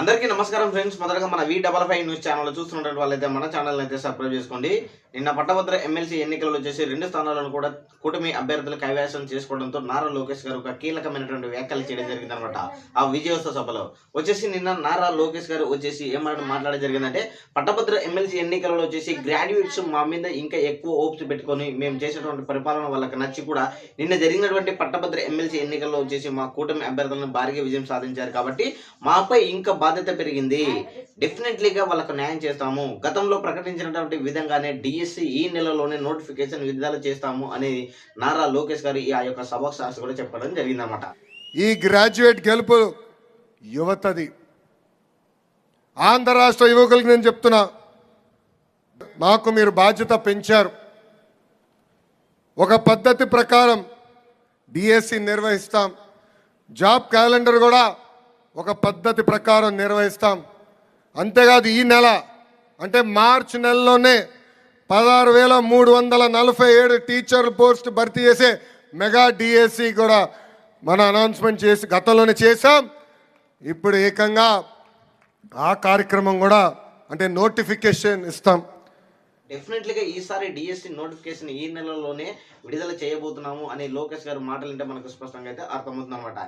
అందరికీ నమస్కారం ఫ్రెండ్స్. మొదటగా మన V double five news channel చూస్తున్నటువంటి వాళ్ళైతే మన ఛానల్ అయితే సబ్స్క్రైబ్ చేసుకోండి. నిన్న పట్టభద్ర ఎమ్మెల్సీ ఎన్నికల్లో వచ్చేసి రెండు స్థానాలను కూడా కూటమి అభ్యర్థులు కైవసం చేసుకోవడంతో నారా లోకేష్ గారు ఒక కీలకమైనటువంటి వ్యాఖ్యలు చేయడం జరిగింది అనమాట ఆ విజయోత్సవ సభలో. వచ్చేసి నిన్న నారా లోకేష్ గారు వచ్చేసి ఏమన్నా మాట్లాడడం జరిగిందంటే పట్టభద్ర ఎమ్మెల్సీ ఎన్నికలలో వచ్చేసి గ్రాడ్యుయేట్స్ మా మీద ఇంకా ఎక్కువ ఓప్స్ పెట్టుకొని మేము చేసినటువంటి పరిపాలన వాళ్ళకి నచ్చి కూడా నిన్న జరిగినటువంటి పట్టభద్ర ఎమ్మెల్సీ ఎన్నికల్లో వచ్చేసి మా కూటమి అభ్యర్థులను భారీగా విజయం సాధించారు కాబట్టి మాపై ఇంకా బాధ్యత పెరిగింది. డెఫినెట్లీగా వాళ్ళకు న్యాయం చేస్తాము. గతంలో ప్రకటించినటువంటి విధంగానే డిఎస్సి ఈ నెలలోనే నోటిఫికేషన్ విడుదల చేస్తాము అని నారా లోకేష్ గారు ఈ ఆ యొక్క సభా సాక్షి కూడా చెప్పడం జరిగిందన్నమాట. ఈ గ్రాడ్యుయేట్ గెలుపు యువతది. ఆంధ్ర రాష్ట్ర యువకులకు నేను చెప్తున్నా. మాకు మీరు బాధ్యత పెంచారు. ఒక పద్ధతి ప్రకారం డిఎస్సి నిర్వహిస్తాం. జాబ్ క్యాలెండర్ కూడా ఒక పద్ధతి ప్రకారం నిర్వహిస్తాం. అంతేకాదు ఈ నెల అంటే మార్చి నెలలోనే పదహారు వేల మూడు వందల నలభై ఏడు టీచర్ పోస్ట్ భర్తీ చేసే మెగా డిఎస్సి కూడా మన అనౌన్స్మెంట్ చేసి గతంలోనే చేసాం ఇప్పుడు ఏకంగా ఆ కార్యక్రమం కూడా అంటే నోటిఫికేషన్ ఇస్తాం. డెఫినెట్లీగా ఈసారి డిఎస్సి నోటిఫికేషన్ ఈ నెలలోనే విడుదల చేయబోతున్నాము అని లోకేష్ గారు మాటలు అంటే మనకు స్పష్టంగా అయితే అర్థమవుతుంది అనమాట